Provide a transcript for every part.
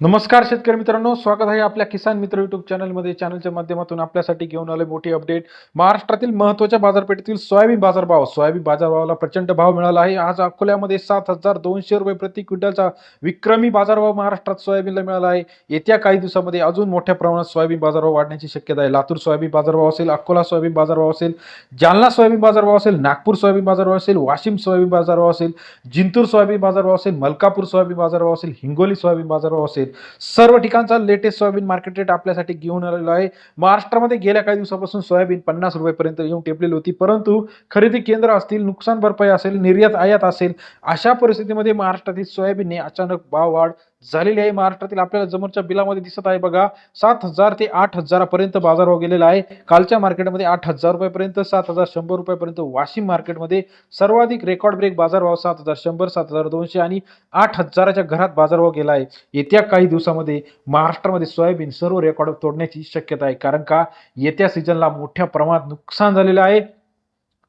नमस्कार शेतकरी मित्रांनो स्वागत आहे आपल्या किसान मित्र युट्यूब चॅनलमध्ये चॅनलच्या माध्यमातून आपल्यासाठी घेऊन आले मोठी अपडेट महाराष्ट्रातील महत्त्वाच्या बाजारपेठेतील सोयाबीन बाजारभाव. सोयाबीन बाजारभावाला प्रचंड भाव मिळाला आहे. आज अकोल्यामध्ये सात हजार दोनशे रुपये प्रति क्विंटलचा विक्रमी बाजारभाव महाराष्ट्रात सोयाबीनला मिळाला आहे. येत्या काही दिवसामध्ये अजून मोठ्या प्रमाणात सोयाबीन बाजारभाव वाढण्याची शक्यता आहे. लातूर सोयाबीन बाजारभाव असेल अकोला सोयाबीन बाजारभाव असेल जालना सोयाबीन बाजारभाव असेल नागपूर सोयाबीन बाजारभाव असेल वाशिम सोयाबीन बाजारभाव असेल जिंतूर सोयाबीन बाजारभाव असेल मलकापूर सोयाबीन बाजारभाव असेल हिंगोली सोयाबीन बाजारभाव असेल सर्व ठिकाणचा लेटेस्ट सोयाबीन मार्केट रेट आपल्यासाठी घेऊन आलेला आहे. महाराष्ट्रामध्ये गेल्या काही दिवसापासून सोयाबीन पन्नास रुपयेपर्यंत येऊन टेपलेली होती. परंतु खरेदी केंद्र असतील नुकसान भरपाई असेल निर्यात आयात असेल अशा परिस्थितीमध्ये महाराष्ट्रातील सोयाबीनने अचानक भाव वाढ झालेली आहे. महाराष्ट्रातील आपल्याला समोरच्या बिलामध्ये दिसत आहे बघा. सात हजार ते आठ हजारापर्यंत बाजारभाव गेलेला आहे. कालच्या मार्केटमध्ये आठ हजार रुपयापर्यंत सात हजार शंभर रुपयापर्यंत. वाशिम मार्केटमध्ये सर्वाधिक रेकॉर्ड ब्रेक बाजारभाव सात हजार शंभर सात हजार दोनशे आणि आठ हजाराच्या घरात बाजारभाव गेला आहे. येत्या काही दिवसामध्ये महाराष्ट्रामध्ये सोयाबीन सर्व रेकॉर्ड तोडण्याची शक्यता आहे. कारण का? येत्या सीझनला मोठ्या प्रमाणात नुकसान झालेलं आहे.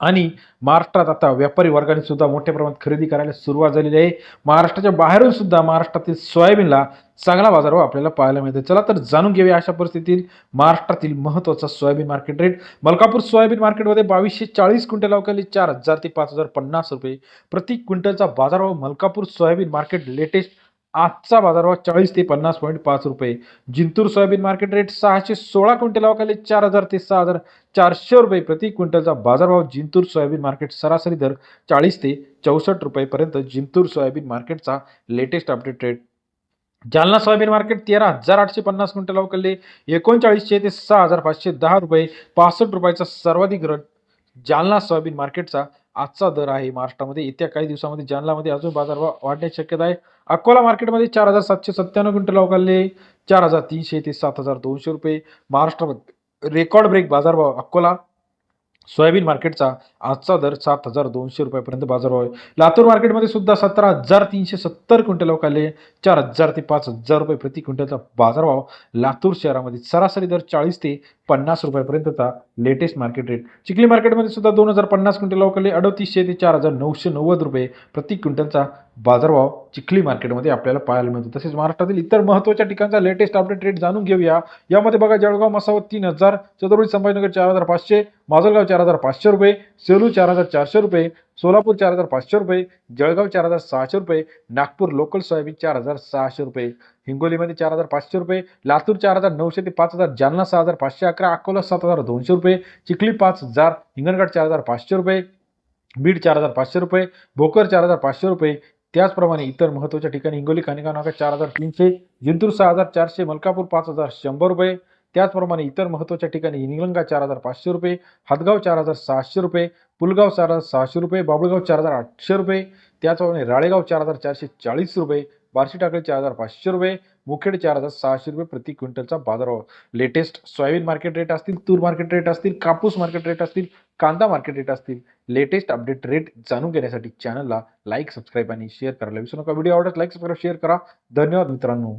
आणि महाराष्ट्रात आता व्यापारी वर्गाने सुद्धा मोठ्या प्रमाणात खरेदी करायला सुरुवात झालेली आहे. महाराष्ट्राच्या बाहेरून सुद्धा महाराष्ट्रातील सोयाबीनला चांगला बाजारभाव आपल्याला पाहायला मिळतो चला तर जाणून घेऊया अशा परिस्थितीत महाराष्ट्रातील महत्त्वाचा soybean market rate Malkapur soybean मार्केटमध्ये बावीसशे चाळीस क्विंटल अवकाली चार हजार ते पाच हजार पन्नास रुपये प्रति क्विंटलचा बाजारभाव मलकापूर सोयाबीन मार्केट लेटेस्ट आजचा बाजारभाव चाळीस ते पन्नास पॉईंट पाच रुपये. जिंतूर सोयाबीन मार्केट रेट सहाशे सोळा क्विंटल अवकाली चार हजार ते सहा हजार चारशे रुपये प्रति क्विंटलचा बाजारभाव जिंतूर सोयाबीन मार्केट सरासरी दर चाळीस ते चौसष्ट रुपयेपर्यंत जिंतूर सोयाबीन मार्केटचा latest update rate Jalna soybean market तेरा हजार आठशे पन्नास क्विंटल अवकलले एकोणचाळीसशे ते सहा हजार पाचशे दहा रुपये पासष्ट रुपयाचा सर्वाधिक रट जालना सोयाबीन मार्केटचा आजचा दर आहे महाराष्ट्रामध्ये. येत्या काही दिवसामध्ये जालनामध्ये अजून बाजारभाव वाढण्याची शक्यता आहे. अकोला मार्केटमध्ये चार हजार सातशे सत्त्याण्णव क्विंटल अवकालले चार हजार तीनशे ते सात हजार दोनशे रुपये. महाराष्ट्रामध्ये रेकॉर्ड ब्रेक बाजारभाव अकोला. सोयाबीन मार्केटचा आजचा दर सात हजार दोनशे रुपयापर्यंत बाजारभाव आहे. लातूर मार्केटमध्ये सुद्धा सतरा हजार तीनशे सत्तर क्विंटल अवकाले चार हजार ते पाच हजार रुपये प्रति क्विंटलचा बाजारभाव लातूर शहरामध्ये सरासरी दर चाळीस ते पन्नास रुपयापर्यंतचा लेटेस्ट मार्केट रेट चिखली मार्केटमध्ये सुद्धा दोन हजार पन्नास क्विंटल अवकाले अडतीसशे ते चार हजार नऊशे नव्वद रुपये प्रति क्विंटलचा बाजारभाव चिखली मार्केटमध्ये आपल्याला पाहायला मिळतो. तसेच महाराष्ट्रातील इतर महत्त्वाच्या ठिकाणचा लेटेस्ट अपडेट रेट जाणून घेऊया. यामध्ये बघा जळगाव मसावत तीन हजार चतुर्वी संभाजीनगर चार हजार पाचशे माजलगाव चार हजार पाचशे रुपये सेलू चार हजार चारशे रुपये सोलापूर चार हजार पाचशे रुपये जळगाव चार हजार सहाशे रुपये नागपूर लोकल सोयाबीन चार हजार सहाशे रुपये. हिंगोलीमध्ये चार हजार पाचशे रुपये लातूर चार हजार नऊशे ते पाच हजार जालना सहा हजार पाचशे अकरा अकोला सात हजार दोनशे रुपये चिखली पाच हजार हिंगणघाट चार हजार पाचशे रुपये बीड चार हजार पाचशे रुपये भोकर चार हजार पाचशे रुपये त्याचप्रमाणे इतर महत्त्वाच्या ठिकाणी हिंगोली कानिका नाका चार हजार तीनशे जिंतूर सहा हजार चारशे मलकापूर पाच हजार शंभर रुपये त्याचप्रमाणे इतर महत्त्वाच्या ठिकाणी निलंगा चार हजार पाचशे रुपये हदगाव चार हजार सहाशे रुपये पुलगाव चार हजार सहाशे रुपये बाबुळगाव चार हजार आठशे रुपये त्याचप्रमाणे राळेगाव चार हजार चारशे चाळीस रुपये बार्शी टाकळी चार हजार पाचशे रुपये मुखेड चार हजार सहाशे रुपये प्रति क्विंटलचा बाजारभाव. लेटेस्ट सोयाबीन मार्केट रेट असतील तूर मार्केट रेट असतील कापूस मार्केट रेट असतील कांदा मार्केट रेट असतील. लेटेस्ट अपडेट रेट जाणून घेण्यासाठी चॅनलला लाईक सबस्क्राईब आणि शेअर करायला विसरू नका. व्हिडिओ आवडत लाईक सबस्क्राईब शेअर करा. धन्यवाद मित्रांनो.